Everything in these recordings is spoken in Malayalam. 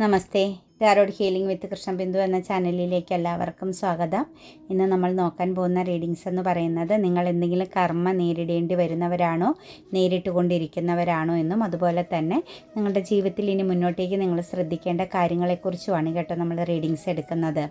Namaste. Tarot healing with Krishnabindu എന്ന ചാനലിലേക്ക് എല്ലാവർക്കും സ്വാഗതം. ഇന്ന് നമ്മൾ നോക്കാൻ പോകുന്ന റീഡിങ്സ് എന്ന് പറയുന്നത് നിങ്ങൾ എന്തെങ്കിലും കർമ്മ നേരിടേണ്ടി വരുന്നവരാണോ നേരിട്ട് കൊണ്ടിരിക്കുന്നവരാണോ എന്നും അതുപോലെ തന്നെ നിങ്ങളുടെ ജീവിതത്തിൽ ഇനി മുന്നോട്ടേക്ക് നിങ്ങൾ ശ്രദ്ധിക്കേണ്ട കാര്യങ്ങളെക്കുറിച്ചുമാണ് കേട്ടോ നമ്മൾ റീഡിങ്സ് എടുക്കുന്നത്.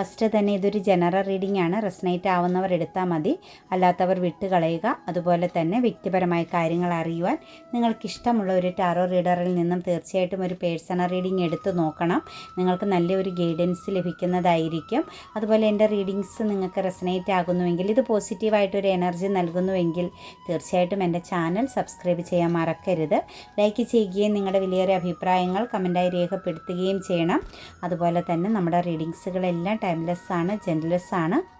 ഫസ്റ്റ് തന്നെ ഇതൊരു ജനറൽ റീഡിംഗ് ആണ്. റെസനേറ്റ് ആവുന്നവർ എടുത്താൽ മതി. അല്ലാത്തവർ വിട്ടുകളയുക അതുപോലെ തന്നെ വ്യക്തിപരമായ കാര്യങ്ങൾ അറിയുവാൻ നിങ്ങൾക്കിഷ്ടമുള്ള ഒരു ടാറോ റീഡറിൽ നിന്നും തീർച്ചയായിട്ടും ഒരു പേഴ്സണൽ റീഡിംഗ് എടുത്ത് നോക്കണം. നിങ്ങൾക്ക് നല്ലൊരു ഗൈഡൻസ് ലഭിക്കുന്നതായിരിക്കും. അതുപോലെ എന്റെ റീഡിങ്സ് നിങ്ങൾക്ക് റെസനേറ്റ് ആകുന്നുവെങ്കിൽ ഇത് പോസിറ്റീവായിട്ടൊരു എനർജി നൽകുന്നുവെങ്കിൽ തീർച്ചയായിട്ടും എന്റെ ചാനൽ സബ്സ്ക്രൈബ് ചെയ്യാൻ മറക്കരുത്. ലൈക്ക് ചെയ്യുകയും നിങ്ങളുടെ വിലയേറിയ അഭിപ്രായങ്ങൾ കമന്റായി രേഖപ്പെടുത്തുകയും ചെയ്യണം. അതുപോലെ തന്നെ നമ്മുടെ റീഡിങ്സുകളെല്ലാം ടൈംലെസ് ആണ് ജെൻലെസ് ആണ്.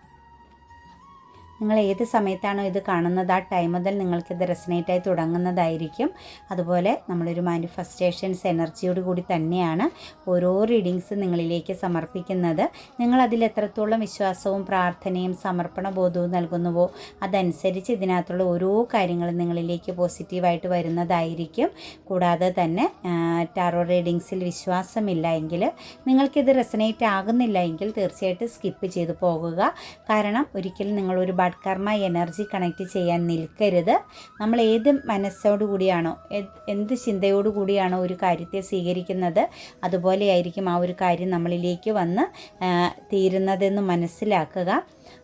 നിങ്ങൾ ഏത് സമയത്താണോ ഇത് കാണുന്നത്? ആ ടൈം മുതൽ നിങ്ങൾക്കിത് റെസനേറ്റായി തുടങ്ങുന്നതായിരിക്കും. അതുപോലെ നമ്മളൊരു മാനിഫെസ്റ്റേഷൻസ് എനർജിയോട് കൂടി തന്നെയാണ് ഓരോ റീഡിങ്സ് നിങ്ങളിലേക്ക് സമർപ്പിക്കുന്നത്. നിങ്ങൾ അതിൽ എത്രത്തോളം വിശ്വാസവും പ്രാർത്ഥനയും സമർപ്പണ ബോധവും നൽകുന്നുവോ അതനുസരിച്ച് ഇതിനകത്തുള്ള ഓരോ കാര്യങ്ങളും നിങ്ങളിലേക്ക് പോസിറ്റീവായിട്ട് വരുന്നതായിരിക്കും. കൂടാതെ തന്നെ ടാറോ റീഡിങ്സിൽ വിശ്വാസമില്ല എങ്കിൽ നിങ്ങൾക്കിത് റെസനേറ്റ് ആകുന്നില്ല എങ്കിൽ തീർച്ചയായിട്ടും സ്കിപ്പ് ചെയ്തു പോകുക. കാരണം ഒരിക്കലും നിങ്ങളൊരു കർമ്മ എനർജി കണക്ട് ചെയ്യാൻ നിൽക്കരുത്. നമ്മൾ ഏത് മനസ്സോടു കൂടിയാണോ എന്ത് ചിന്തയോടു കൂടിയാണോ ഒരു കാര്യത്തെ സ്വീകരിക്കുന്നത് അതുപോലെയായിരിക്കും ആ ഒരു കാര്യം നമ്മളിലേക്ക് വന്ന് തീരുന്നതെന്ന് മനസ്സിലാക്കുക.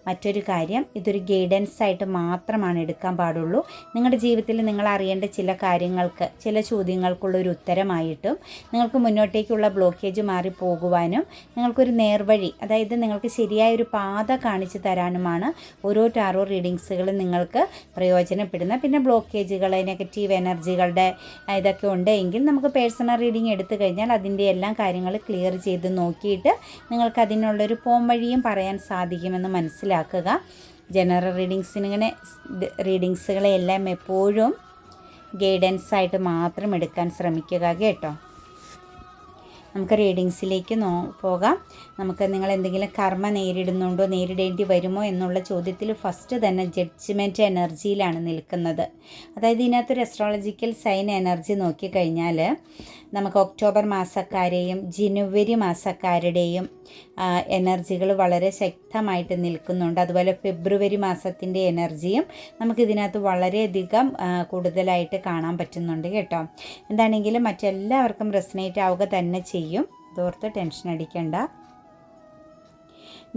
മറ്റൊരു കാര്യം ഇതൊരു ഗൈഡൻസ് ആയിട്ട് മാത്രമാണ് എടുക്കാൻ പാടുള്ളൂ. നിങ്ങളുടെ ജീവിതത്തിൽ നിങ്ങൾ അറിയേണ്ട ചില കാര്യങ്ങൾക്ക് ചില ചോദ്യങ്ങൾക്കുള്ള ഒരു ഉത്തരമായിട്ടും നിങ്ങൾക്ക് മുന്നോട്ടേക്കുള്ള ബ്ലോക്കേജ് മാറി പോകുവാനും നിങ്ങൾക്കൊരു നേർവഴി അതായത് നിങ്ങൾക്ക് ശരിയായ ഒരു പാത കാണിച്ചു തരാനുമാണ് ഓരോ ടാറോ റീഡിങ്സുകളും നിങ്ങൾക്ക് പ്രയോജനപ്പെടുന്നത് പിന്നെ ബ്ലോക്കേജുകൾ നെഗറ്റീവ് എനർജികളുടെ ഇതൊക്കെ ഉണ്ടെങ്കിൽ നമുക്ക് പേഴ്സണൽ റീഡിങ് എടുത്തു കഴിഞ്ഞാൽ അതിന്റെ എല്ലാം കാര്യങ്ങൾ ക്ലിയർ ചെയ്ത് നോക്കിയിട്ട് നിങ്ങൾക്ക് അതിനുള്ളൊരു പോംവഴിയും പറയാൻ സാധിക്കുമെന്ന് മനസ്സിലാക്കുക. ജനറൽ റീഡിങ്സിനിങ്ങനെ റീഡിങ്സുകളെല്ലാം എപ്പോഴും ഗൈഡൻസ് ആയിട്ട് മാത്രം എടുക്കാൻ ശ്രമിക്കുക കേട്ടോ. നമുക്ക് റീഡിങ്സിലേക്ക് നോ പോകാം. നമുക്ക് നിങ്ങൾ എന്തെങ്കിലും കർമ്മ നേരിടുന്നുണ്ടോ നേരിടേണ്ടി വരുമോ എന്നുള്ള ചോദ്യത്തിൽ ഫസ്റ്റ് തന്നെ ജഡ്ജ്മെന്റ് എനർജിയിലാണ് നിൽക്കുന്നത്. അതായത് ഇതിനകത്തൊരു അസ്ട്രോളജിക്കൽ സൈൻ എനർജി നോക്കിക്കഴിഞ്ഞാൽ നമുക്ക് ഒക്ടോബർ മാസക്കാരെയും ജനുവരി മാസക്കാരുടെയും എനർജികൾ വളരെ ശക്തമായിട്ട് നിൽക്കുന്നുണ്ട്. അതുപോലെ ഫെബ്രുവരി മാസത്തിന്റെ എനർജിയും നമുക്കിതിനകത്ത് വളരെയധികം കൂടുതലായിട്ട് കാണാൻ പറ്റുന്നുണ്ട് കേട്ടോ. എന്താണെങ്കിലും മറ്റെല്ലാവർക്കും റെസിനേറ്റ് ആവുക തന്നെ ചെയ്യും. ഓർത്ത് ടെൻഷൻ അടിക്കേണ്ട.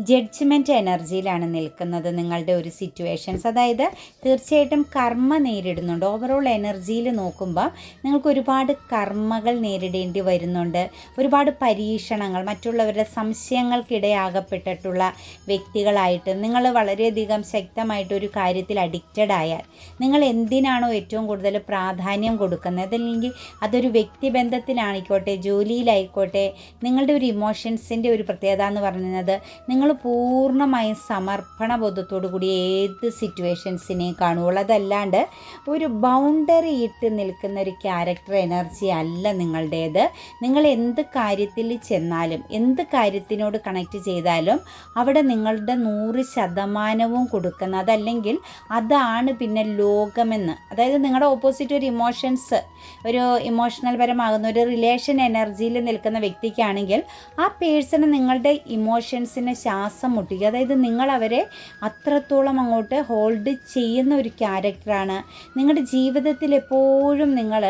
ജഡ്ജ്മെന്റ് എനർജിയിലാണ് നിൽക്കുന്നത് നിങ്ങളുടെ ഒരു സിറ്റുവേഷൻസ് അതായത് തീർച്ചയായിട്ടും കർമ്മ നേരിടുന്നുണ്ട്. ഓവറോൾ എനർജിയിൽ നോക്കുമ്പോൾ നിങ്ങൾക്ക് ഒരുപാട് കർമ്മകൾ നേരിടേണ്ടി വരുന്നുണ്ട്. ഒരുപാട് പരീക്ഷണങ്ങൾ മറ്റുള്ളവരുടെ സംശയങ്ങൾക്കിടയാകപ്പെട്ടിട്ടുള്ള വ്യക്തികളായിട്ട് നിങ്ങൾ വളരെയധികം ശക്തമായിട്ട് ഒരു കാര്യത്തിൽ അഡിക്റ്റഡ് ആയാൽ നിങ്ങൾ എന്തിനാണോ ഏറ്റവും കൂടുതൽ പ്രാധാന്യം കൊടുക്കുന്നത്? അതല്ലെങ്കിൽ അതൊരു വ്യക്തിബന്ധത്തിലായിക്കോട്ടെ ജോലിയിലായിക്കോട്ടെ നിങ്ങളുടെ ഒരു ഇമോഷൻസിന്റെ ഒരു പ്രത്യേകത എന്ന് പറയുന്നത് നിങ്ങൾ പൂർണമായും സമർപ്പണ ബോധത്തോടു കൂടി ഏത് സിറ്റുവേഷൻസിനെയും കാണുകയുള്ളൂ. അതല്ലാണ്ട് ഒരു ബൗണ്ടറി ഇട്ട് നിൽക്കുന്ന ഒരു ക്യാരക്ടർ എനർജി അല്ല നിങ്ങളുടേത്. നിങ്ങൾ എന്ത് കാര്യത്തിൽ ചെന്നാലും എന്ത് കാര്യത്തിനോട് കണക്റ്റ് ചെയ്താലും അവിടെ നിങ്ങളുടെ നൂറ് ശതമാനവും കൊടുക്കുന്ന അതല്ലെങ്കിൽ അതാണ് പിന്നെ ലോകമെന്ന്. അതായത് നിങ്ങളുടെ ഓപ്പോസിറ്റ് ഒരു ഇമോഷൻസ് ഒരു ഇമോഷണൽ പരമാകുന്ന ഒരു റിലേഷൻ എനർജിയിൽ നിൽക്കുന്ന വ്യക്തിക്കാണെങ്കിൽ ആ പേഴ്സണ് നിങ്ങളുടെ ഇമോഷൻസിനെ ശ്വാസം മുട്ടിക്കുക അതായത് നിങ്ങൾ അവരെ അത്രത്തോളം അങ്ങോട്ട് ഹോൾഡ് ചെയ്യുന്ന ഒരു ക്യാരക്ടറാണ് നിങ്ങളുടെ ജീവിതത്തിൽ എപ്പോഴും നിങ്ങൾ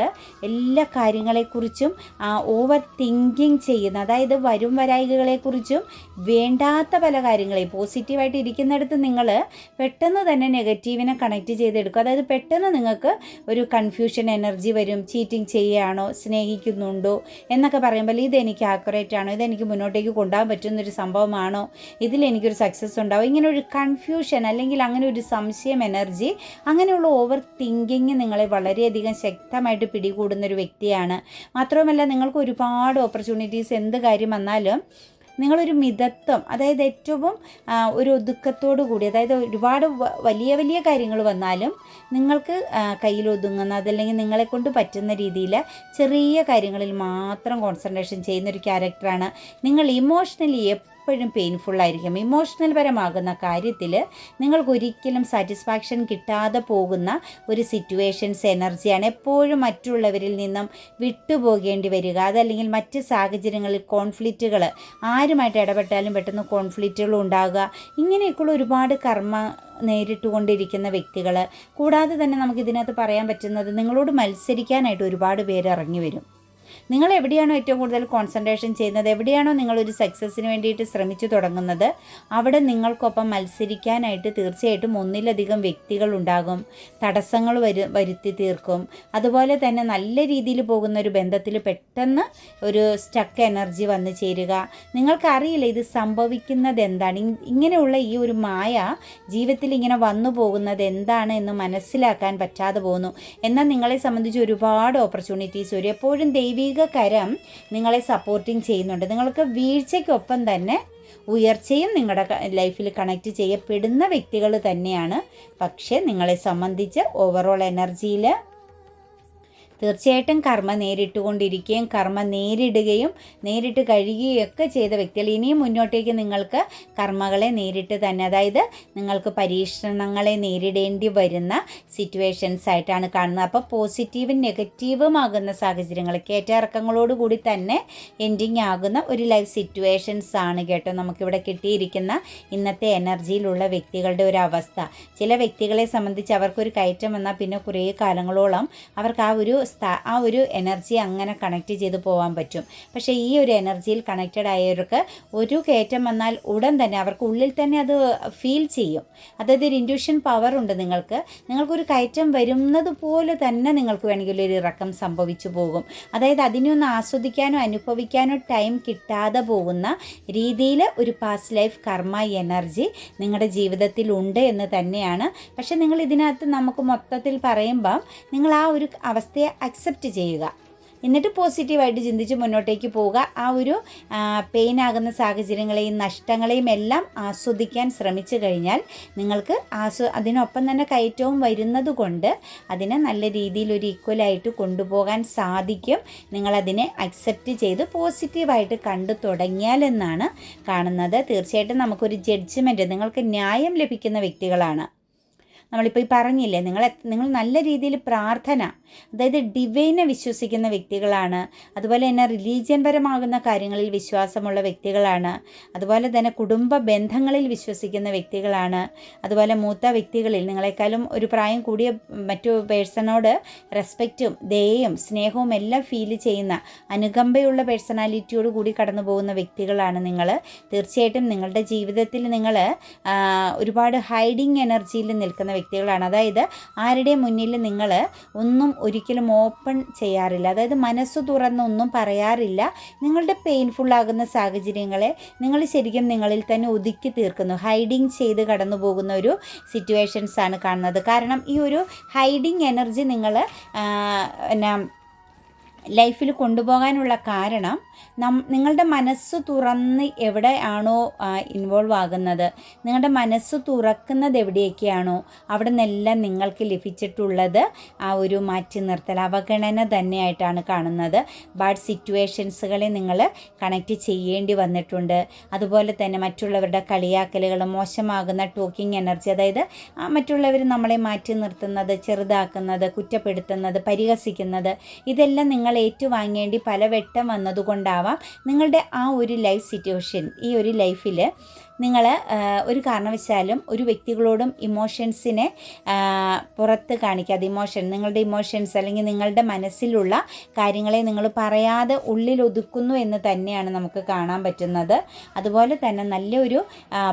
എല്ലാ കാര്യങ്ങളെക്കുറിച്ചും ഓവർ തിങ്കിങ് ചെയ്യുന്ന അതായത് വരും വരായികകളെക്കുറിച്ചും വേണ്ടാത്ത പല കാര്യങ്ങളെയും പോസിറ്റീവായിട്ട് ഇരിക്കുന്നിടത്ത് നിങ്ങൾ പെട്ടെന്ന് തന്നെ നെഗറ്റീവിനെ കണക്ട് ചെയ്തെടുക്കും. അതായത് പെട്ടെന്ന് നിങ്ങൾക്ക് ഒരു കൺഫ്യൂഷൻ എനർജി വരും. ചീറ്റിംഗ് ചെയ്യുകയാണോ സ്നേഹിക്കുന്നുണ്ടോ എന്നൊക്കെ പറയുമ്പോൾ ഇതെനിക്ക് ആക്യുറേറ്റ് ആണോ ഇതെനിക്ക് മുന്നോട്ടേക്ക് കൊണ്ടുപോകാൻ പറ്റുന്നൊരു സംഭവമാണോ ഇതിൽ എനിക്കൊരു സക്സസ് ഉണ്ടാവും. ഇങ്ങനെ ഒരു കൺഫ്യൂഷൻ അല്ലെങ്കിൽ അങ്ങനെ ഒരു സംശയം എനർജി അങ്ങനെയുള്ള ഓവർ തിങ്കിങ് നിങ്ങളെ വളരെയധികം ശക്തമായിട്ട് പിടികൂടുന്ന ഒരു വ്യക്തിയാണ്. മാത്രവുമല്ല നിങ്ങൾക്ക് ഒരുപാട് ഓപ്പർച്യൂണിറ്റീസ് എന്ത് കാര്യം വന്നാലും നിങ്ങളൊരു മിതത്വം അതായത് ഏറ്റവും ഒരു ഒതുക്കത്തോടു കൂടി അതായത് ഒരുപാട് വലിയ വലിയ കാര്യങ്ങൾ വന്നാലും നിങ്ങൾക്ക് കയ്യിൽ ഒതുങ്ങുന്ന അതല്ലെങ്കിൽ നിങ്ങളെ കൊണ്ട് പറ്റുന്ന രീതിയിൽ ചെറിയ കാര്യങ്ങളിൽ മാത്രം കോൺസെൻട്രേഷൻ ചെയ്യുന്ന ഒരു ക്യാരക്ടറാണ് നിങ്ങൾ ഇമോഷണലി എപ്പോഴും പെയിൻഫുൾ ആയിരിക്കും. ഇമോഷണൽ പരമാകുന്ന കാര്യത്തിൽ നിങ്ങൾക്ക് ഒരിക്കലും സാറ്റിസ്ഫാക്ഷൻ കിട്ടാതെ പോകുന്ന ഒരു സിറ്റുവേഷൻസ് എനർജിയാണ് എപ്പോഴും മറ്റുള്ളവരിൽ നിന്നും വിട്ടുപോകേണ്ടി വരിക. അതല്ലെങ്കിൽ മറ്റ് സാഹചര്യങ്ങളിൽ കോൺഫ്ലിക്റ്റുകൾ ആരുമായിട്ട് ഇടപെട്ടാലും പെട്ടെന്ന് കോൺഫ്ലിക്റ്റുകൾ ഉണ്ടാകുക. ഇങ്ങനെയൊക്കെയുള്ള ഒരുപാട് കർമ്മ നേരിട്ടുകൊണ്ടിരിക്കുന്ന വ്യക്തികൾ കൂടാതെ തന്നെ നമുക്ക് ഇതിനകത്ത് പറയാൻ പറ്റുന്നത് നിങ്ങളോട് മത്സരിക്കാനായിട്ട് ഒരുപാട് പേര് ഇറങ്ങി വരും. നിങ്ങൾ എവിടെയാണോ ഏറ്റവും കൂടുതൽ കോൺസെൻട്രേഷൻ ചെയ്യുന്നത്? എവിടെയാണോ നിങ്ങളൊരു സക്സസ്സിന് വേണ്ടിയിട്ട് ശ്രമിച്ചു തുടങ്ങുന്നത്? അവിടെ നിങ്ങൾക്കൊപ്പം മത്സരിക്കാനായിട്ട് തീർച്ചയായിട്ടും ഒന്നിലധികം വ്യക്തികൾ ഉണ്ടാകും. തടസ്സങ്ങൾ വരു വരുത്തി തീർക്കും. അതുപോലെ തന്നെ നല്ല രീതിയിൽ പോകുന്ന ഒരു ബന്ധത്തിൽ പെട്ടെന്ന് ഒരു സ്റ്റക്ക് എനർജി വന്നു ചേരുക. നിങ്ങൾക്കറിയില്ല ഇത് സംഭവിക്കുന്നത് എന്താണ്? ഇങ്ങനെയുള്ള ഈ ഒരു മായ ജീവിതത്തിൽ ഇങ്ങനെ വന്നു പോകുന്നത് എന്താണ് എന്ന് മനസ്സിലാക്കാൻ പറ്റാതെ പോകുന്നു. എന്നാൽ നിങ്ങളെ സംബന്ധിച്ച് ഒരുപാട് ഓപ്പർച്യൂണിറ്റീസ് വരും. എപ്പോഴും ദൈവിക കരം നിങ്ങളെ സപ്പോർട്ടിങ് ചെയ്യുന്നുണ്ട്. നിങ്ങൾക്ക് വീഴ്ചയ്ക്കൊപ്പം തന്നെ ഉയർച്ചയും നിങ്ങളുടെ ലൈഫിൽ കണക്റ്റ് ചെയ്യപ്പെടുന്ന വ്യക്തികൾ തന്നെയാണ്. പക്ഷേ നിങ്ങളെ സംബന്ധിച്ച് ഓവറോൾ എനർജിയിൽ തീർച്ചയായിട്ടും കർമ്മ നേരിട്ടുകൊണ്ടിരിക്കുകയും കർമ്മ നേരിടുകയും നേരിട്ട് കഴിയുകയും ഒക്കെ ചെയ്ത വ്യക്തികൾ. ഇനിയും മുന്നോട്ടേക്ക് നിങ്ങൾക്ക് കർമ്മകളെ നേരിട്ട് തന്നെ അതായത് നിങ്ങൾക്ക് പരീക്ഷണങ്ങളെ നേരിടേണ്ടി വരുന്ന സിറ്റുവേഷൻസ് ആയിട്ടാണ് കാണുന്നത്. അപ്പോൾ പോസിറ്റീവും നെഗറ്റീവും ആകുന്ന സാഹചര്യങ്ങൾ കൂടി തന്നെ എൻഡിങ് ആകുന്ന ഒരു ലൈഫ് സിറ്റുവേഷൻസ് ആണ് കേട്ടോ നമുക്കിവിടെ കിട്ടിയിരിക്കുന്ന ഇന്നത്തെ എനർജിയിലുള്ള വ്യക്തികളുടെ ഒരു അവസ്ഥ. ചില വ്യക്തികളെ സംബന്ധിച്ച് അവർക്കൊരു കയറ്റം വന്നാൽ പിന്നെ കുറേ കാലങ്ങളോളം അവർക്ക് ആ ഒരു സ്ഥാ ആ ഒരു എനർജി അങ്ങനെ കണക്ട് ചെയ്ത് പോകാൻ പറ്റും. പക്ഷേ ഈ ഒരു എനർജിയിൽ കണക്റ്റഡ് ആയവർക്ക് ഒരു കയറ്റം വന്നാൽ ഉടൻ തന്നെ അവർക്ക് ഉള്ളിൽ തന്നെ അത് ഫീൽ ചെയ്യും. അതായത് ഒരു ഇൻഡ്യൂഷൻ പവർ ഉണ്ട് നിങ്ങൾക്ക്. നിങ്ങൾക്കൊരു കയറ്റം വരുന്നത് പോലെ തന്നെ നിങ്ങൾക്ക് വേണമെങ്കിൽ ഒരു ഇറക്കം സംഭവിച്ചു പോകും. അതായത് അതിനൊന്ന് ആസ്വദിക്കാനോ അനുഭവിക്കാനോ ടൈം കിട്ടാതെ പോകുന്ന രീതിയിൽ ഒരു പാസ്റ്റ് ലൈഫ് കർമ്മ എനർജി നിങ്ങളുടെ ജീവിതത്തിൽ ഉണ്ട് എന്ന് തന്നെയാണ്. പക്ഷേ നിങ്ങൾ ഇതിനകത്ത് നമുക്ക് മൊത്തത്തിൽ പറയുമ്പം നിങ്ങൾ ആ ഒരു അവസ്ഥയെ അക്സെപ്റ്റ് ചെയ്യുക. എന്നിട്ട് പോസിറ്റീവായിട്ട് ചിന്തിച്ച് മുന്നോട്ടേക്ക് പോവുക. ആ ഒരു പെയിൻ ആകുന്ന സാഹചര്യങ്ങളെയും നഷ്ടങ്ങളെയും എല്ലാം ആസ്വദിക്കാൻ ശ്രമിച്ചു കഴിഞ്ഞാൽ നിങ്ങൾക്ക് ആസ്വ അതിനൊപ്പം തന്നെ കയറ്റവും വരുന്നത് കൊണ്ട് അതിനെ നല്ല രീതിയിൽ ഒരു ഈക്വലായിട്ട് കൊണ്ടുപോകാൻ സാധിക്കും. നിങ്ങളതിനെ അക്സെപ്റ്റ് ചെയ്ത് പോസിറ്റീവായിട്ട് കണ്ടു തുടങ്ങിയാലെന്നാണ് കാണുന്നത്. തീർച്ചയായിട്ടും നമുക്കൊരു ജഡ്ജ്മെന്റ് നിങ്ങൾക്ക് ന്യായം ലഭിക്കുന്ന വ്യക്തികളാണ്. നമ്മളിപ്പോൾ ഈ പറഞ്ഞില്ലേ നിങ്ങൾ നിങ്ങൾ നല്ല രീതിയിൽ പ്രാർത്ഥന അതായത് ഡിവൈനെ വിശ്വസിക്കുന്ന വ്യക്തികളാണ് അതുപോലെ തന്നെ റിലീജിയൻ പരമാകുന്ന കാര്യങ്ങളിൽ വിശ്വാസമുള്ള വ്യക്തികളാണ് അതുപോലെ തന്നെ കുടുംബ ബന്ധങ്ങളിൽ വിശ്വസിക്കുന്ന വ്യക്തികളാണ് അതുപോലെ മൂത്ത വ്യക്തികളിൽ നിങ്ങളെക്കാളും ഒരു പ്രായം കൂടിയ മറ്റു പേഴ്സണോട് റെസ്പെക്റ്റും ദയയും സ്നേഹവും എല്ലാം ഫീൽ ചെയ്യുന്ന അനുകമ്പയുള്ള പേഴ്സണാലിറ്റിയോട് കൂടി കടന്നു പോകുന്ന വ്യക്തികളാണ് നിങ്ങൾ തീർച്ചയായിട്ടും നിങ്ങളുടെ ജീവിതത്തിൽ നിങ്ങൾ ഒരുപാട് ഹൈഡിങ് എനർജിയിൽ നിൽക്കുന്ന വ്യക്തികളാണ്. അതായത് ആരുടെ മുന്നിൽ നിങ്ങൾ ഒന്നും ഒരിക്കലും ഓപ്പൺ ചെയ്യാറില്ല. അതായത് മനസ്സ് തുറന്നൊന്നും പറയാറില്ല. നിങ്ങളുടെ പെയിൻഫുള്ളാകുന്ന സാഹചര്യങ്ങളെ നിങ്ങൾ ശരിക്കും നിങ്ങളിൽ തന്നെ ഒതുക്കി തീർക്കുന്നു. ഹൈഡിങ് ചെയ്ത് കടന്നു പോകുന്ന ഒരു സിറ്റുവേഷൻസ് ആണ് കാണുന്നത്. കാരണം ഈ ഒരു ഹൈഡിങ് എനർജി നിങ്ങൾ എന്നാ ലൈഫിൽ കൊണ്ടുപോകാനുള്ള കാരണം നം നിങ്ങളുടെ മനസ്സ് തുറന്ന് എവിടെയാണോ ഇൻവോൾവ് ആകുന്നത്. നിങ്ങളുടെ മനസ്സ് തുറക്കുന്നത് എവിടെയൊക്കെയാണോ അവിടെ നിന്നെല്ലാം നിങ്ങൾക്ക് ലഭിച്ചിട്ടുള്ളത് ആ ഒരു മാറ്റി നിർത്തൽ അവഗണന തന്നെയായിട്ടാണ് കാണുന്നത്. ബാഡ് സിറ്റുവേഷൻസുകളെ നിങ്ങൾ കണക്റ്റ് ചെയ്യേണ്ടി വന്നിട്ടുണ്ട്. അതുപോലെ തന്നെ മറ്റുള്ളവരുടെ കളിയാക്കലുകൾ മോശമാകുന്ന ടോക്കിംഗ് എനർജി അതായത് മറ്റുള്ളവർ നമ്മളെ മാറ്റി നിർത്തുന്നത് ചെറുതാക്കുന്നത് കുറ്റപ്പെടുത്തുന്നത് പരിഹസിക്കുന്നത് ഇതെല്ലാം നിങ്ങൾ ഏറ്റുവാങ്ങേണ്ടി പലവട്ടം വന്നതുകൊണ്ടാവാം നിങ്ങളുടെ ആ ഒരു ലൈഫ് സിറ്റുവേഷൻ ഈ ഒരു ലൈഫിൽ നിങ്ങൾ ഒരു കാരണവശാലും ഒരു വ്യക്തികളോടും ഇമോഷൻസിനെ പുറത്ത് കാണിക്കാതെ ഇമോഷൻ നിങ്ങളുടെ ഇമോഷൻസ് അല്ലെങ്കിൽ നിങ്ങളുടെ മനസ്സിലുള്ള കാര്യങ്ങളെ നിങ്ങൾ പറയാതെ ഉള്ളിൽ ഒതുക്കുന്നു എന്ന് തന്നെയാണ് നമുക്ക് കാണാൻ പറ്റുന്നത്. അതുപോലെ തന്നെ നല്ലൊരു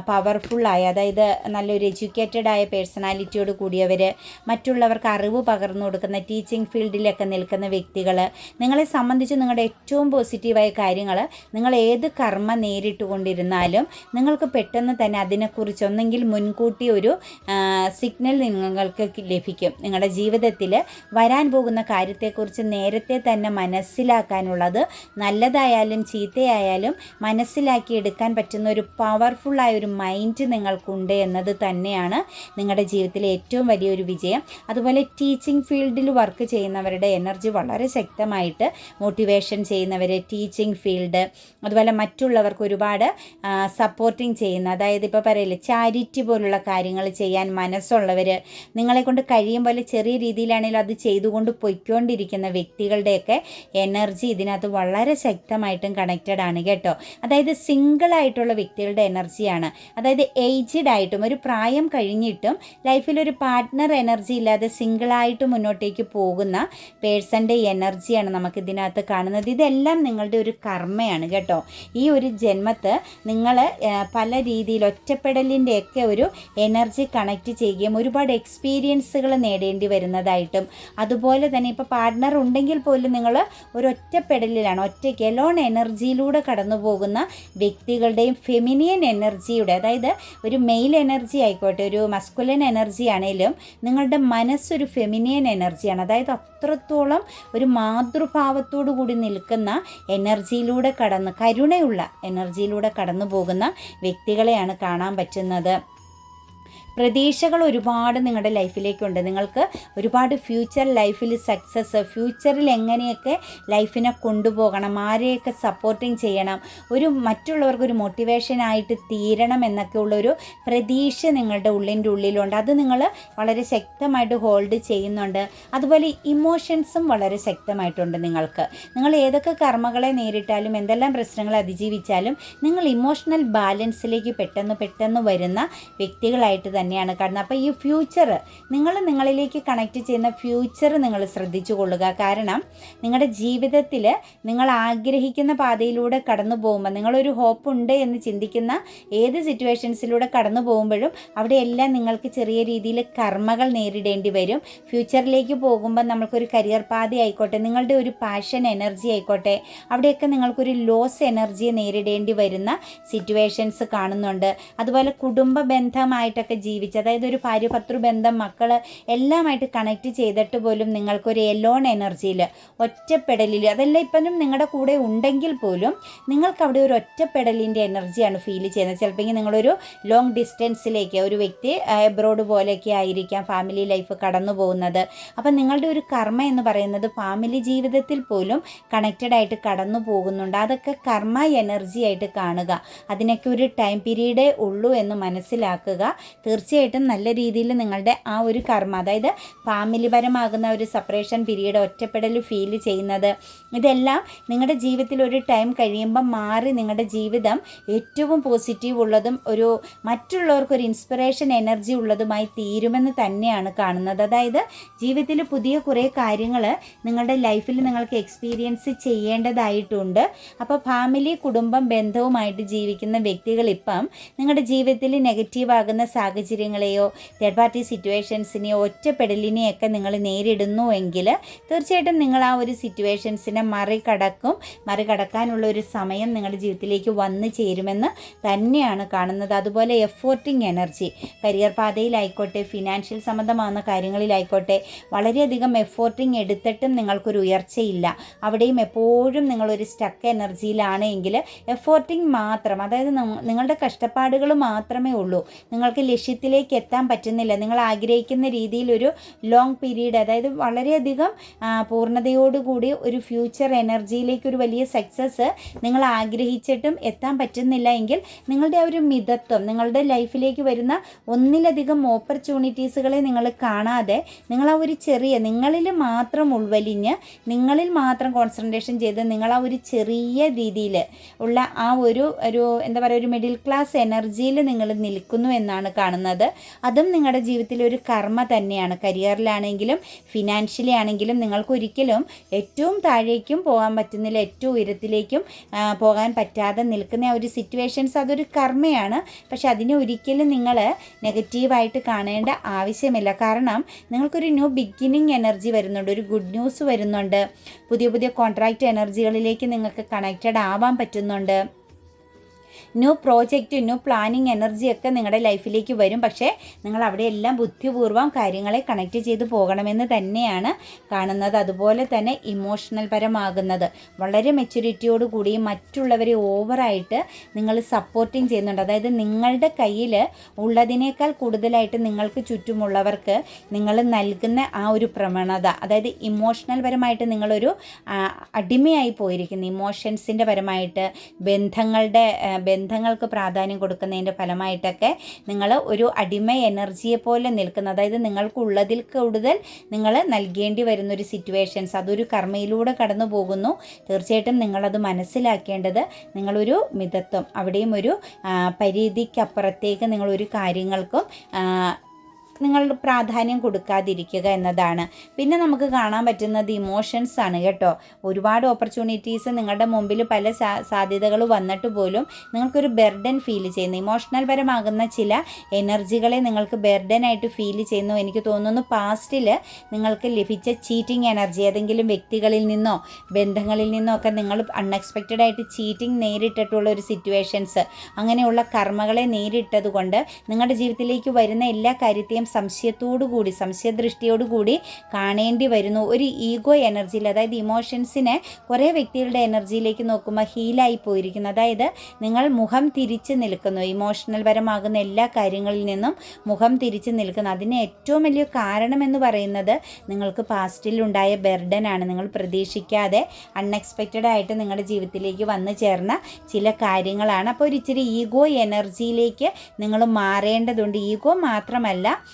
പവർഫുള്ളായ അതായത് നല്ലൊരു എഡ്യൂക്കേറ്റഡ് ആയ പേഴ്സണാലിറ്റിയോട് കൂടിയവർ മറ്റുള്ളവർക്ക് അറിവ് പകർന്നു കൊടുക്കുന്ന ടീച്ചിങ് ഫീൽഡിലൊക്കെ നിൽക്കുന്ന വ്യക്തികൾ നിങ്ങളെ സംബന്ധിച്ച് നിങ്ങളുടെ ഏറ്റവും പോസിറ്റീവായ കാര്യങ്ങൾ നിങ്ങൾ ഏത് കർമ്മ നേരിട്ടുകൊണ്ടിരുന്നാലും നിങ്ങൾക്ക് പെട്ടെന്ന് തന്നെ അതിനെക്കുറിച്ച് ഒന്നെങ്കിൽ മുൻകൂട്ടി ഒരു സിഗ്നൽ നിങ്ങൾക്ക് ലഭിക്കും. നിങ്ങളുടെ ജീവിതത്തിൽ വരാൻ പോകുന്ന കാര്യത്തെക്കുറിച്ച് നേരത്തെ തന്നെ മനസ്സിലാക്കാനുള്ളത് നല്ലതായാലും ചീത്തയായാലും മനസ്സിലാക്കി എടുക്കാൻ പറ്റുന്ന ഒരു പവർഫുള്ളായ ഒരു മൈൻഡ് നിങ്ങൾക്കുണ്ട് എന്നത് തന്നെയാണ് നിങ്ങളുടെ ജീവിതത്തിലെ ഏറ്റവും വലിയൊരു വിജയം. അതുപോലെ ടീച്ചിങ് ഫീൽഡിൽ വർക്ക് ചെയ്യുന്നവരുടെ എനർജി വളരെ ശക്തമായിട്ട് മോട്ടിവേഷൻ ചെയ്യുന്നവർ ടീച്ചിങ് ഫീൽഡ് അതുപോലെ മറ്റുള്ളവർക്ക് ഒരുപാട് സപ്പോർട്ടിങ് ചെയ്യുന്ന അതായത് ഇപ്പോൾ പറയില്ലേ ചാരിറ്റി പോലുള്ള കാര്യങ്ങൾ ചെയ്യാൻ മനസ്സുള്ളവർ നിങ്ങളെ കൊണ്ട് കഴിയും പോലെ ചെറിയ രീതിയിലാണെങ്കിലും അത് ചെയ്തുകൊണ്ട് പൊയ്ക്കൊണ്ടിരിക്കുന്ന വ്യക്തികളുടെയൊക്കെ എനർജി ഇതിനകത്ത് വളരെ ശക്തമായിട്ടും കണക്റ്റഡ് ആണ് കേട്ടോ. അതായത് സിംഗിൾ ആയിട്ടുള്ള വ്യക്തികളുടെ എനർജിയാണ് അതായത് ഏജ്ഡ് ആയിട്ടും ഒരു പ്രായം കഴിഞ്ഞിട്ടും ലൈഫിൽ ഒരു പാർട്ട്ണർ എനർജി ഇല്ലാതെ സിംഗിളായിട്ട് മുന്നോട്ടേക്ക് പോകുന്ന പേഴ്സന്റെ എനർജിയാണ് നമുക്ക് ഇതിനകത്ത് കാണുന്നത്. ഇതെല്ലാം നിങ്ങളുടെ ഒരു കർമ്മയാണ് കേട്ടോ. ഈ ഒരു ജന്മത്ത് നിങ്ങൾ പല രീതിയിൽ ഒറ്റപ്പെടലിന്റെയൊക്കെ ഒരു എനർജി കണക്ട് ചെയ്യുകയും ഒരുപാട് എക്സ്പീരിയൻസുകൾ നേടേണ്ടി വരുന്നതായിട്ടും. അതുപോലെ തന്നെ ഇപ്പോൾ പാർട്ട്ണർ ഉണ്ടെങ്കിൽ പോലും നിങ്ങൾ ഒരു ഒറ്റപ്പെടലിലാണ് ഒറ്റയ്ക്ക് എലോൺ എനർജിയിലൂടെ കടന്നു പോകുന്ന വ്യക്തികളുടെയും ഫെമിനിയൻ എനർജിയുടെ അതായത് ഒരു മെയിൽ എനർജി ആയിക്കോട്ടെ ഒരു മസ്കുലൻ എനർജി ആണെങ്കിലും നിങ്ങളുടെ മനസ്സൊരു ഫെമിനിയൻ എനർജിയാണ് അതായത് അത്രത്തോളം ഒരു മാതൃഭാവത്തോടു കൂടി നിൽക്കുന്ന എനർജിയിലൂടെ കടന്ന് കരുണയുള്ള എനർജിയിലൂടെ കടന്നു പോകുന്ന വ്യക്തികളെയാണ് കാണാൻ പറ്റുന്നത്. പ്രതീക്ഷകൾ ഒരുപാട് നിങ്ങളുടെ ലൈഫിലേക്കുണ്ട്. നിങ്ങൾക്ക് ഒരുപാട് ഫ്യൂച്ചർ ലൈഫിൽ സക്സസ് ഫ്യൂച്ചറിൽ എങ്ങനെയൊക്കെ ലൈഫിനെ കൊണ്ടുപോകണം ആരെയൊക്കെ സപ്പോർട്ടിങ് ചെയ്യണം ഒരു മറ്റുള്ളവർക്ക് ഒരു മോട്ടിവേഷനായിട്ട് തീരണം എന്നൊക്കെ ഉള്ളൊരു പ്രതീക്ഷ നിങ്ങളുടെ ഉള്ളിന്റെ ഉള്ളിലുണ്ട്. അത് നിങ്ങൾ വളരെ ശക്തമായിട്ട് ഹോൾഡ് ചെയ്യുന്നുണ്ട്. അതുപോലെ ഇമോഷൻസും വളരെ ശക്തമായിട്ടുണ്ട് നിങ്ങൾക്ക്. നിങ്ങൾ ഏതൊക്കെ കർമ്മങ്ങളെ നേരിട്ടാലും എന്തെല്ലാം പ്രശ്നങ്ങൾ അതിജീവിച്ചാലും നിങ്ങൾ ഇമോഷണൽ ബാലൻസിലേക്ക് പെട്ടെന്ന് പെട്ടെന്ന് വരുന്ന വ്യക്തികളായിട്ട് തന്നെ തന്നെയാണ് കാരണം അപ്പോൾ ഈ ഫ്യൂച്ചർ നിങ്ങൾ നിങ്ങളിലേക്ക് കണക്ട് ചെയ്യുന്ന ഫ്യൂച്ചർ നിങ്ങൾ ശ്രദ്ധിച്ചു കൊള്ളുക. കാരണം നിങ്ങളുടെ ജീവിതത്തിൽ നിങ്ങൾ ആഗ്രഹിക്കുന്ന പാതയിലൂടെ കടന്നു പോകുമ്പോൾ നിങ്ങളൊരു ഹോപ്പ് ഉണ്ട് എന്ന് ചിന്തിക്കുന്ന ഏത് സിറ്റുവേഷൻസിലൂടെ കടന്നു പോകുമ്പോഴും അവിടെയെല്ലാം നിങ്ങൾക്ക് ചെറിയ രീതിയിൽ കർമ്മകൾ നേരിടേണ്ടി വരും. ഫ്യൂച്ചറിലേക്ക് പോകുമ്പോൾ നമ്മൾക്കൊരു കരിയർ പാത ആയിക്കോട്ടെ നിങ്ങളുടെ ഒരു പാഷൻ എനർജി ആയിക്കോട്ടെ അവിടെയൊക്കെ നിങ്ങൾക്കൊരു ലോസ് എനർജിയെ നേരിടേണ്ടി വരുന്ന സിറ്റുവേഷൻസ് കാണുന്നുണ്ട്. അതുപോലെ കുടുംബ ബന്ധമായിട്ടൊക്കെ ജീവിച്ച് അതായത് ഒരു ഭാര്യ പത്രു ബന്ധം മക്കൾ എല്ലാമായിട്ട് കണക്ട് ചെയ്തിട്ട് പോലും നിങ്ങൾക്കൊരു എലോൺ എനർജിയിൽ ഒറ്റപ്പെടലിൽ അതെല്ലാം ഇപ്പം നിങ്ങളുടെ കൂടെ ഉണ്ടെങ്കിൽ പോലും നിങ്ങൾക്ക് അവിടെ ഒരു ഒറ്റപ്പെടലിന്റെ എനർജിയാണ് ഫീൽ ചെയ്യുന്നത്. ചിലപ്പോൾ നിങ്ങളൊരു ലോങ് ഡിസ്റ്റൻസിലേക്ക് ഒരു വ്യക്തി എബ്രോഡ് പോലെയൊക്കെ ആയിരിക്കാം ഫാമിലി ലൈഫ് കടന്നു പോകുന്നത്. അപ്പം നിങ്ങളുടെ ഒരു കർമ്മ എന്ന് പറയുന്നത് ഫാമിലി ജീവിതത്തിൽ പോലും കണക്റ്റഡ് ആയിട്ട് കടന്നു പോകുന്നുണ്ട്. അതൊക്കെ കർമ്മ എനർജി ആയിട്ട് കാണുക. അതിനൊക്കെ ഒരു ടൈം പീരീഡേ ഉള്ളൂ എന്ന് മനസ്സിലാക്കുക. തീർച്ചയായിട്ടും നല്ല രീതിയിൽ നിങ്ങളുടെ ആ ഒരു കർമ്മ അതായത് ഫാമിലി പരമാകുന്ന ഒരു സെപ്പറേഷൻ പീരീഡ് ഒറ്റപ്പെടൽ ഫീൽ ചെയ്യുന്നത് ഇതെല്ലാം നിങ്ങളുടെ ജീവിതത്തിൽ ഒരു ടൈം കഴിയുമ്പോൾ മാറി നിങ്ങളുടെ ജീവിതം ഏറ്റവും പോസിറ്റീവ് ഉള്ളതും ഒരു മറ്റുള്ളവർക്ക് ഒരു ഇൻസ്പിറേഷൻ എനർജി ഉള്ളതുമായി തീരുമെന്ന് തന്നെയാണ് കാണുന്നത്. അതായത് ജീവിതത്തിൽ പുതിയ കുറേ കാര്യങ്ങൾ നിങ്ങളുടെ ലൈഫിൽ നിങ്ങൾക്ക് എക്സ്പീരിയൻസ് ചെയ്യേണ്ടതായിട്ടുണ്ട്. അപ്പോൾ ഫാമിലി കുടുംബം ബന്ധവുമായിട്ട് ജീവിക്കുന്ന വ്യക്തികൾ ഇപ്പം നിങ്ങളുടെ ജീവിതത്തിൽ നെഗറ്റീവ് ആകുന്ന സാഹചര്യങ്ങളെയോ തേർഡ് പാർട്ടി സിറ്റുവേഷൻസിനെയോ ഒറ്റപ്പെടലിനെയൊക്കെ നിങ്ങൾ നേരിടുന്നു എങ്കിൽ തീർച്ചയായിട്ടും നിങ്ങൾ ആ ഒരു സിറ്റുവേഷൻസിനെ മറികടക്കും. മറികടക്കാനുള്ള ഒരു സമയം നിങ്ങളുടെ ജീവിതത്തിലേക്ക് വന്നു ചേരുമെന്ന് തന്നെയാണ് കാണുന്നത്. അതുപോലെ എഫോർട്ടിങ് എനർജി കരിയർ പാതയിലായിക്കോട്ടെ ഫിനാൻഷ്യൽ സംബന്ധമാകുന്ന കാര്യങ്ങളിലായിക്കോട്ടെ വളരെയധികം എഫോർട്ടിങ് എടുത്തിട്ടും നിങ്ങൾക്കൊരു ഉയർച്ചയില്ല. അവിടെയും എപ്പോഴും നിങ്ങളൊരു സ്റ്റക്ക് എനർജിയിലാണ് എങ്കിൽ എഫോർട്ടിങ് മാത്രം അതായത് നിങ്ങളുടെ കഷ്ടപ്പാടുകൾ മാത്രമേ ഉള്ളൂ. നിങ്ങൾക്ക് ലക്ഷ്യത്തിലേക്ക് എത്താൻ പറ്റുന്നില്ല. നിങ്ങൾ ആഗ്രഹിക്കുന്ന രീതിയിൽ ഒരു ലോങ് പീരീഡ് അതായത് വളരെയധികം പൂർണതയോടുകൂടി ഒരു ഫ്യൂച്ചർ എനർജിയിലേക്ക് ഒരു വലിയ സക്സസ് നിങ്ങൾ ആഗ്രഹിച്ചിട്ടും എത്താൻ പറ്റുന്നില്ല എങ്കിൽ നിങ്ങളുടെ ആ ഒരു മിതത്വം നിങ്ങളുടെ ലൈഫിലേക്ക് വരുന്ന ഒന്നിലധികം ഓപ്പർച്യൂണിറ്റീസുകളെ നിങ്ങൾ കാണാതെ നിങ്ങൾ ആ ഒരു ചെറിയ നിങ്ങളിൽ മാത്രം ഉൾവലിഞ്ഞ് നിങ്ങളിൽ മാത്രം കോൺസെൻട്രേഷൻ ചെയ്ത് നിങ്ങൾ ആ ഒരു ചെറിയ രീതിയിൽ ഉള്ള ആ ഒരു ഒരു എന്താ പറയുക ഒരു മിഡിൽ ക്ലാസ് എനർജിയിൽ നിങ്ങൾ നിൽക്കുന്നു എന്നാണ് കാണുന്നത്. അതും നിങ്ങളുടെ ജീവിതത്തിലെ ഒരു കർമ്മ തന്നെയാണ്. കരിയറിലാണെങ്കിലും ഫിനാൻഷ്യലി ആണെങ്കിലും നിങ്ങൾക്ക് ഒരിക്കലും ഏറ്റവും താഴേക്കും പോകാൻ പറ്റുന്നില്ല ഏറ്റവും ഉയരത്തിലേക്കും പോകാൻ പറ്റാതെ നിൽക്കുന്ന ആ ഒരു സിറ്റുവേഷൻസ് അതൊരു കർമ്മയാണ്. പക്ഷെ അതിനെ ഒരിക്കലും നിങ്ങൾ നെഗറ്റീവായിട്ട് കാണേണ്ട ആവശ്യമില്ല. കാരണം നിങ്ങൾക്കൊരു ന്യൂ ബിഗിനിങ് എനർജി വരുന്നുണ്ട്. ഒരു ഗുഡ് ന്യൂസ് വരുന്നുണ്ട്. പുതിയ പുതിയ കോൺട്രാക്റ്റ് എനർജികളിലേക്ക് നിങ്ങൾക്ക് കണക്റ്റഡ് ആവാൻ പറ്റുന്നുണ്ട്. ന്യൂ പ്രോജക്റ്റ് ന്യൂ പ്ലാനിങ് എനർജിയൊക്കെ നിങ്ങളുടെ ലൈഫിലേക്ക് വരും. പക്ഷേ നിങ്ങൾ അവിടെയെല്ലാം ബുദ്ധിപൂർവം കാര്യങ്ങളെ കണക്ട് ചെയ്ത് പോകണമെന്ന് തന്നെയാണ് കാണുന്നത്. അതുപോലെ തന്നെ ഇമോഷണൽ പരമാകുന്നത്. വളരെ മെച്യൂരിറ്റിയോട് കൂടി മറ്റുള്ളവരെ ഓവറായിട്ട് നിങ്ങൾ സപ്പോർട്ടിങ് ചെയ്യുന്നുണ്ട്. അതായത് നിങ്ങളുടെ കയ്യിൽ ഉള്ളതിനേക്കാൾ കൂടുതലായിട്ട് നിങ്ങൾക്ക് ചുറ്റുമുള്ളവർക്ക് നിങ്ങൾ നൽകുന്ന ആ ഒരു പ്രവണത. അതായത് ഇമോഷണൽ പരമായിട്ട് നിങ്ങളൊരു അടിമയായി പോയിരിക്കുന്നു. ഇമോഷൻസിന്റെ പരമായിട്ട് ബന്ധങ്ങളുടെ ആ, ബന്ധങ്ങൾക്ക് പ്രാധാന്യം കൊടുക്കുന്നതിന്റെ ഫലമായിട്ടൊക്കെ നിങ്ങൾ ഒരു അടിമ എനർജിയെ പോലെ നിൽക്കുന്ന അതായത് നിങ്ങൾക്കുള്ളതിൽ കൂടുതൽ നിങ്ങൾ നൽകേണ്ടി വരുന്ന ഒരു സിറ്റുവേഷൻസ് അതൊരു കർമ്മയിലൂടെ കടന്നു പോകുന്നു. തീർച്ചയായിട്ടും നിങ്ങളത് മനസ്സിലാക്കേണ്ടത് നിങ്ങളൊരു മിതത്വം അവിടെയും ഒരു പരിധിക്കപ്പുറത്തേക്ക് നിങ്ങളൊരു കാര്യങ്ങൾക്കും നിങ്ങൾ പ്രാധാന്യം കൊടുക്കാതിരിക്കുക എന്നതാണ്. പിന്നെ നമുക്ക് കാണാൻ പറ്റുന്നത് ഇമോഷൻസ് ആണ് കേട്ടോ. ഒരുപാട് ഓപ്പർച്യൂണിറ്റീസ് നിങ്ങളുടെ മുമ്പിൽ പല സാധ്യതകൾ വന്നിട്ട് പോലും നിങ്ങൾക്കൊരു ബെർഡൻ ഫീൽ ചെയ്യുന്നു. ഇമോഷണൽ പരമാകുന്ന ചില എനർജികളെ നിങ്ങൾക്ക് ബെർഡനായിട്ട് ഫീൽ ചെയ്യുന്നു. എനിക്ക് തോന്നുന്നു പാസ്റ്റിൽ നിങ്ങൾക്ക് ലഭിച്ച ചീറ്റിംഗ് എനർജി ഏതെങ്കിലും വ്യക്തികളിൽ നിന്നോ ബന്ധങ്ങളിൽ നിന്നോ ഒക്കെ നിങ്ങൾ അൺഎക്സ്പെക്റ്റഡ് ആയിട്ട് ചീറ്റിംഗ് നേരിട്ടിട്ടുള്ള ഒരു സിറ്റുവേഷൻസ് അങ്ങനെയുള്ള കർമ്മകളെ നേരിട്ടത് കൊണ്ട് നിങ്ങളുടെ ജീവിതത്തിലേക്ക് വരുന്ന എല്ലാ കാര്യത്തെയും സംശയത്തോടു കൂടി സംശയദൃഷ്ടിയോടു കൂടി കാണേണ്ടി വരുന്നു. ഒരു ഈഗോ എനർജിയിൽ അതായത് ഇമോഷൻസിനെ കുറേ വ്യക്തികളുടെ എനർജിയിലേക്ക് നോക്കുമ്പോൾ ഹീലായി പോയിരിക്കുന്നു. അതായത് നിങ്ങൾ മുഖം തിരിച്ച് നിൽക്കുന്നു. ഇമോഷണൽ പരമാകുന്ന എല്ലാ കാര്യങ്ങളിൽ നിന്നും മുഖം തിരിച്ച് നിൽക്കുന്നു. അതിന് ഏറ്റവും വലിയ കാരണം എന്ന് പറയുന്നത് നിങ്ങൾക്ക് പാസ്റ്റിൽ ഉണ്ടായ ബെർഡനാണ് നിങ്ങൾ പ്രതീക്ഷിക്കാതെ അൺഎക്സ്പെക്റ്റഡ് ആയിട്ട് നിങ്ങളുടെ ജീവിതത്തിലേക്ക് വന്നു ചേർന്ന ചില കാര്യങ്ങളാണ്. അപ്പോൾ ഒരു ഇച്ചിരി ഈഗോ എനർജിയിലേക്ക് നിങ്ങൾ മാറേണ്ടതുണ്ട്. ഈഗോ മാത്രമല്ല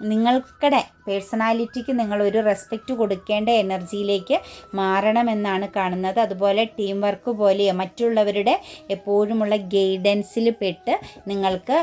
നിങ്ങൾക്കടെ പേഴ്സണാലിറ്റിക്ക് നിങ്ങൾ ഒരു റെസ്പെക്റ്റ് കൊടുക്കേണ്ട എനർജിയിലേക്ക് മാറണമെന്നാണ് കാണുന്നത്. അതുപോലെ ടീം വർക്ക് പോലെയോ മറ്റുള്ളവരുടെ എപ്പോഴുമുള്ള ഗൈഡൻസിൽ പെട്ട് നിങ്ങൾക്ക്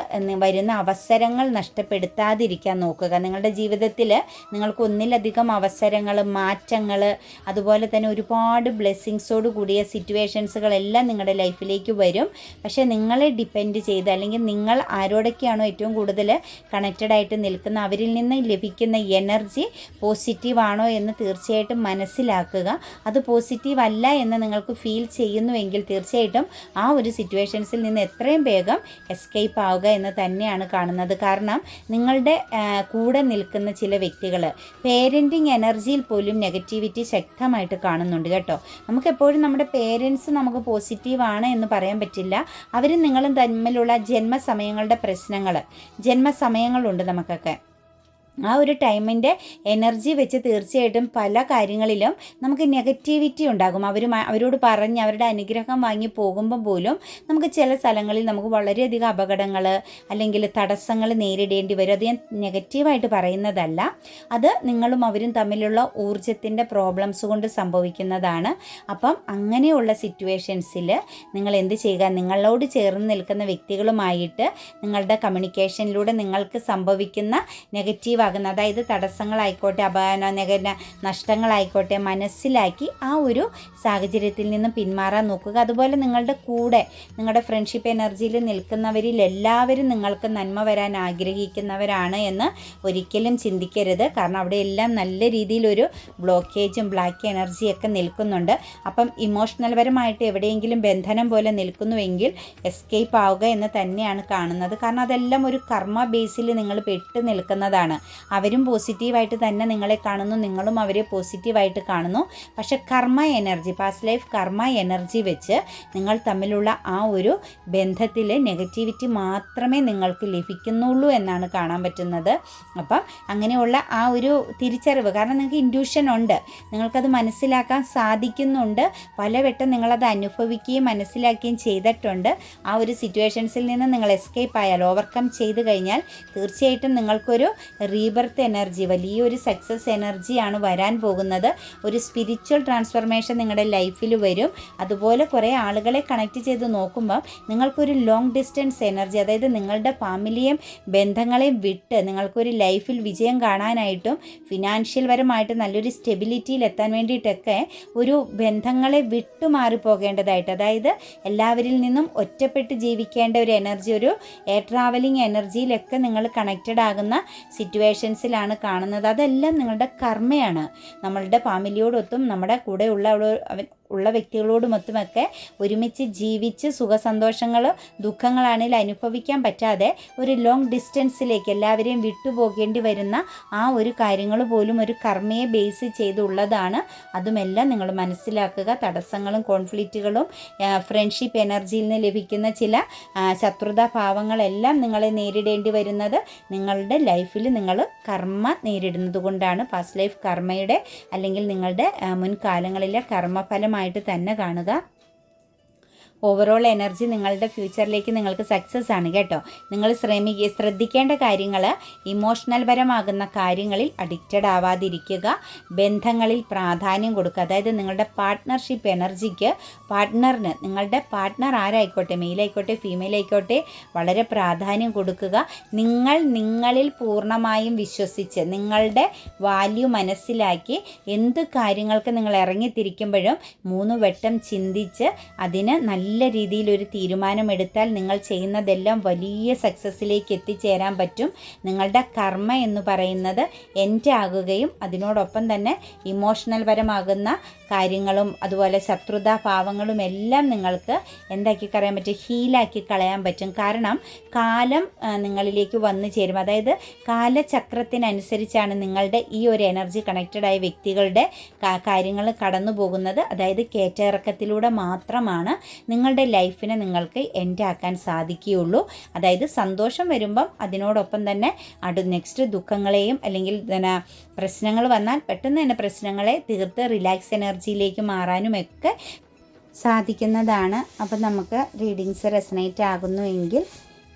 വരുന്ന അവസരങ്ങൾ നഷ്ടപ്പെടുത്താതിരിക്കാൻ നോക്കുക. നിങ്ങളുടെ ജീവിതത്തിൽ നിങ്ങൾക്ക് ഒന്നിലധികം അവസരങ്ങൾ മാറ്റങ്ങൾ അതുപോലെ തന്നെ ഒരുപാട് ബ്ലെസ്സിങ്സോട് കൂടിയ സിറ്റുവേഷൻസുകളെല്ലാം നിങ്ങളുടെ ലൈഫിലേക്ക് വരും. പക്ഷേ നിങ്ങളെ ഡിപ്പെൻഡ് ചെയ്ത് അല്ലെങ്കിൽ നിങ്ങൾ ആരോടൊക്കെയാണോ ഏറ്റവും കൂടുതൽ കണക്റ്റഡ് ആയിട്ട് നിൽക്കുന്ന അവരിൽ നിന്ന് ലഭിക്കുന്ന എനർജി പോസിറ്റീവാണോ എന്ന് തീർച്ചയായിട്ടും മനസ്സിലാക്കുക. അത് പോസിറ്റീവ് അല്ല എന്ന് നിങ്ങൾക്ക് ഫീൽ ചെയ്യുന്നുവെങ്കിൽ തീർച്ചയായിട്ടും ആ ഒരു സിറ്റുവേഷൻസിൽ നിന്ന് എത്രയും വേഗം എസ്കേപ്പ് ആവുക എന്ന് തന്നെയാണ് കാണുന്നത്. കാരണം നിങ്ങളുടെ കൂടെ നിൽക്കുന്ന ചില വ്യക്തികൾ പേരന്റിങ് എനർജിയിൽ പോലും നെഗറ്റിവിറ്റി ശക്തമായിട്ട് കാണുന്നുണ്ട് കേട്ടോ. നമുക്കെപ്പോഴും നമ്മുടെ പേരൻസ് നമുക്ക് പോസിറ്റീവ് ആണ് എന്ന് പറയാൻ പറ്റില്ല. അവരും നിങ്ങളും തമ്മിലുള്ള ജന്മസമയങ്ങളുടെ പ്രശ്നങ്ങൾ ജന്മസമയങ്ങളുണ്ട് നമുക്കൊക്കെ. ആ ഒരു ടൈമിന്റെ എനർജി വെച്ച് തീർച്ചയായിട്ടും പല കാര്യങ്ങളിലും നമുക്ക് നെഗറ്റിവിറ്റി ഉണ്ടാകും. അവർ അവരോട് പറഞ്ഞ് അവരുടെ അനുഗ്രഹം വാങ്ങി പോകുമ്പം പോലും നമുക്ക് ചില സ്ഥലങ്ങളിൽ നമുക്ക് വളരെയധികം അപകടങ്ങൾ അല്ലെങ്കിൽ തടസ്സങ്ങൾ നേരിടേണ്ടി വരും. അത് ഞാൻ നെഗറ്റീവായിട്ട് പറയുന്നതല്ല. അത് നിങ്ങളും അവരും തമ്മിലുള്ള ഊർജത്തിന്റെ പ്രോബ്ലംസ് കൊണ്ട് സംഭവിക്കുന്നതാണ്. അപ്പം അങ്ങനെയുള്ള സിറ്റുവേഷൻസിൽ നിങ്ങൾ എന്ത് ചെയ്യുക? നിങ്ങളോട് ചേർന്ന് നിൽക്കുന്ന വ്യക്തികളുമായിട്ട് നിങ്ങളുടെ കമ്മ്യൂണിക്കേഷനിലൂടെ നിങ്ങൾക്ക് സംഭവിക്കുന്ന നെഗറ്റീവ് ആകുന്ന അതായത് തടസ്സങ്ങളായിക്കോട്ടെ അപമാന നഗര നഷ്ടങ്ങളായിക്കോട്ടെ മനസ്സിലാക്കി ആ ഒരു സാഹചര്യത്തിൽ നിന്ന് പിന്മാറാൻ നോക്കുക. അതുപോലെ നിങ്ങളുടെ കൂടെ നിങ്ങളുടെ ഫ്രണ്ട്ഷിപ്പ് എനർജിയിൽ നിൽക്കുന്നവരിൽ എല്ലാവരും നിങ്ങൾക്ക് നന്മ വരാൻ ആഗ്രഹിക്കുന്നവരാണ് എന്ന് ഒരിക്കലും ചിന്തിക്കരുത്. കാരണം അവിടെ എല്ലാം നല്ല രീതിയിലൊരു ബ്ലോക്കേജും ബ്ലാക്ക് എനർജിയൊക്കെ നിൽക്കുന്നുണ്ട്. അപ്പം ഇമോഷണൽ പരമായിട്ട് എവിടെയെങ്കിലും ബന്ധനം പോലെ നിൽക്കുന്നുവെങ്കിൽ എസ്കേപ്പ് ആവുക എന്ന് തന്നെയാണ് കാണുന്നത്. കാരണം അതെല്ലാം ഒരു കർമ്മ ബേസിൽ നിങ്ങൾ പെട്ട് നിൽക്കുന്നതാണ്. അവരും പോസിറ്റീവായിട്ട് തന്നെ നിങ്ങളെ കാണുന്നു നിങ്ങളും അവരെ പോസിറ്റീവായിട്ട് കാണുന്നു. പക്ഷെ karma energy past life karma energy വെച്ച് നിങ്ങൾ തമ്മിലുള്ള ആ ഒരു ബന്ധത്തിൽ നെഗറ്റിവിറ്റി മാത്രമേ നിങ്ങൾക്ക് ലഭിക്കുന്നുള്ളൂ എന്നാണ് കാണാൻ പറ്റുന്നത്. അപ്പം അങ്ങനെയുള്ള ആ ഒരു തിരിച്ചറിവ് കാരണം നിങ്ങൾക്ക് ഇൻഡ്യൂഷൻ ഉണ്ട് നിങ്ങൾക്കത് മനസ്സിലാക്കാൻ സാധിക്കുന്നുണ്ട്. പലവട്ടം നിങ്ങളത് അനുഭവിക്കുകയും മനസ്സിലാക്കുകയും ചെയ്തിട്ടുണ്ട്. ആ ഒരു സിറ്റുവേഷൻസിൽ നിന്ന് നിങ്ങൾ എസ്കേപ്പ് ആയാൽ ഓവർകം ചെയ്ത് കഴിഞ്ഞാൽ തീർച്ചയായിട്ടും നിങ്ങൾക്കൊരു റീബർത്ത് എനർജി വലിയൊരു സക്സസ് എനർജിയാണ് വരാൻ പോകുന്നത്. ഒരു സ്പിരിച്വൽ ട്രാൻസ്ഫർമേഷൻ നിങ്ങളുടെ ലൈഫിൽ വരും. അതുപോലെ കുറേ ആളുകളെ കണക്ട് ചെയ്ത് നോക്കുമ്പം നിങ്ങൾക്കൊരു ലോങ് ഡിസ്റ്റൻസ് എനർജി അതായത് നിങ്ങളുടെ ഫാമിലിയെയും ബന്ധങ്ങളെയും വിട്ട് നിങ്ങൾക്കൊരു ലൈഫിൽ വിജയം കാണാനായിട്ടും ഫിനാൻഷ്യൽ പരമായിട്ട് നല്ലൊരു സ്റ്റെബിലിറ്റിയിൽ എത്താൻ വേണ്ടിയിട്ടൊക്കെ ഒരു ബന്ധങ്ങളെ വിട്ടുമാറി പോകേണ്ടതായിട്ട് അതായത് എല്ലാവരിൽ നിന്നും ഒറ്റപ്പെട്ട് ജീവിക്കേണ്ട ഒരു എനർജി ഒരു എയർ ട്രാവലിംഗ് എനർജിയിലൊക്കെ നിങ്ങൾ കണക്റ്റഡ് ആകുന്ന സിറ്റുവേഷൻസിലാണ് കാണുന്നത്. അതെല്ലാം നിങ്ങളുടെ കർമ്മയാണ്. നമ്മളുടെ ഫാമിലിയോടൊത്തും നമ്മുടെ കൂടെ ഉള്ള വ്യക്തികളോടുമൊത്തുമൊക്കെ ഒരുമിച്ച് ജീവിച്ച് സുഖസന്തോഷങ്ങളും ദുഃഖങ്ങളാണെങ്കിൽ അനുഭവിക്കാൻ പറ്റാതെ ഒരു ലോങ് ഡിസ്റ്റൻസിലേക്ക് എല്ലാവരെയും വിട്ടുപോകേണ്ടി വരുന്ന ആ ഒരു കാര്യങ്ങൾ പോലും ഒരു കർമ്മയെ ബേസ് ചെയ്തുള്ളതാണ്. അതുമെല്ലാം നിങ്ങൾ മനസ്സിലാക്കുക. തടസ്സങ്ങളും കോൺഫ്ലിക്റ്റുകളും ഫ്രണ്ട്ഷിപ്പ് എനർജിയിൽ നിന്ന് ലഭിക്കുന്ന ചില ശത്രുതാഭാവങ്ങളെല്ലാം ശത്രുതാ ഭാവങ്ങളെല്ലാം നിങ്ങളെ നേരിടേണ്ടി വരുന്നത് നിങ്ങളുടെ ലൈഫിൽ നിങ്ങൾ കർമ്മ നേരിടുന്നത് കൊണ്ടാണ്. പാസ്റ്റ് ലൈഫ് കർമ്മയുടെ അല്ലെങ്കിൽ നിങ്ങളുടെ മുൻകാലങ്ങളിലെ മുൻകാലങ്ങളിലെ കർമ്മഫലമായിട്ട് തന്നെ കാണുക. ഓവറോൾ എനർജി നിങ്ങളുടെ ഫ്യൂച്ചറിലേക്ക് നിങ്ങൾക്ക് സക്സസ് ആണ് കേട്ടോ. നിങ്ങൾ ശ്രമിക്കുക ശ്രദ്ധിക്കേണ്ട കാര്യങ്ങൾ ഇമോഷണൽ പരമാകുന്ന കാര്യങ്ങളിൽ അഡിക്റ്റഡ് ആവാതിരിക്കുക. ബന്ധങ്ങളിൽ പ്രാധാന്യം കൊടുക്കുക. അതായത് നിങ്ങളുടെ പാർട്ട്ണർഷിപ്പ് എനർജിക്ക് പാർട്ട്ണറിന് നിങ്ങളുടെ പാർട്ട്ണർ ആരായിക്കോട്ടെ മെയിലായിക്കോട്ടെ ഫീമെയിൽ ആയിക്കോട്ടെ വളരെ പ്രാധാന്യം കൊടുക്കുക. നിങ്ങൾ നിങ്ങളിൽ പൂർണമായും വിശ്വസിച്ച് നിങ്ങളുടെ വാല്യൂ മനസ്സിലാക്കി എന്ത് കാര്യങ്ങൾക്ക് നിങ്ങൾ ഇറങ്ങിത്തിരിക്കുമ്പോഴും മൂന്ന് വട്ടം ചിന്തിച്ച് അതിന് നല്ല രീതിയിൽ ഒരു തീരുമാനമെടുത്താൽ നിങ്ങൾ ചെയ്യുന്നതെല്ലാം വലിയ സക്സസ്സിലേക്ക് എത്തിച്ചേരാൻ പറ്റും. നിങ്ങളുടെ കർമ്മ എന്ന് പറയുന്നത് എന്റെ ആകുകയും അതിനോടൊപ്പം തന്നെ ഇമോഷണൽ പരമാകുന്ന കാര്യങ്ങളും അതുപോലെ ശത്രുതാ ഭാവങ്ങളും എല്ലാം നിങ്ങൾക്ക് എന്താക്കി കളയാൻ പറ്റും? ഹീലാക്കി കളയാൻ പറ്റും. കാരണം കാലം നിങ്ങളിലേക്ക് വന്നു ചേരും. അതായത് കാലചക്രത്തിനനുസരിച്ചാണ് നിങ്ങളുടെ ഈ ഒരു എനർജി കണക്റ്റഡ് ആയ വ്യക്തികളുടെ കാര്യങ്ങൾ കടന്നു പോകുന്നത്. അതായത് കേറ്ററക്കത്തിലൂടെ മാത്രമാണ് നിങ്ങളുടെ ലൈഫിനെ നിങ്ങൾക്ക് എൻഡ് ആക്കാൻ സാധിക്കുകയുള്ളൂ. അതായത് സന്തോഷം വരുമ്പം അതിനോടൊപ്പം തന്നെ അടു നെക്സ്റ്റ് ദുഃഖങ്ങളെയും അല്ലെങ്കിൽ പ്രശ്നങ്ങൾ വന്നാൽ പെട്ടെന്ന് തന്നെ പ്രശ്നങ്ങളെ തീർത്ത് റിലാക്സ് എനർജിയിലേക്ക് മാറാനും ഒക്കെ സാധിക്കുന്നതാണ്. അപ്പം നമുക്ക് റീഡിങ്സ് റെസനേറ്റ് ആകുന്നുവെങ്കിൽ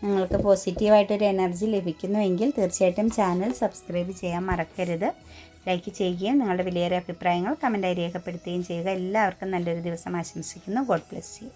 നിങ്ങൾക്ക് പോസിറ്റീവായിട്ടൊരു എനർജി ലഭിക്കുന്നുവെങ്കിൽ തീർച്ചയായിട്ടും ചാനൽ സബ്സ്ക്രൈബ് ചെയ്യാൻ മറക്കരുത്. ലൈക്ക് ചെയ്യുകയും നിങ്ങളുടെ വിലയേറിയ അഭിപ്രായങ്ങൾ കമന്റായി രേഖപ്പെടുത്തുകയും ചെയ്യുക. എല്ലാവർക്കും നല്ലൊരു ദിവസം ആശംസിക്കുന്നു. God bless you.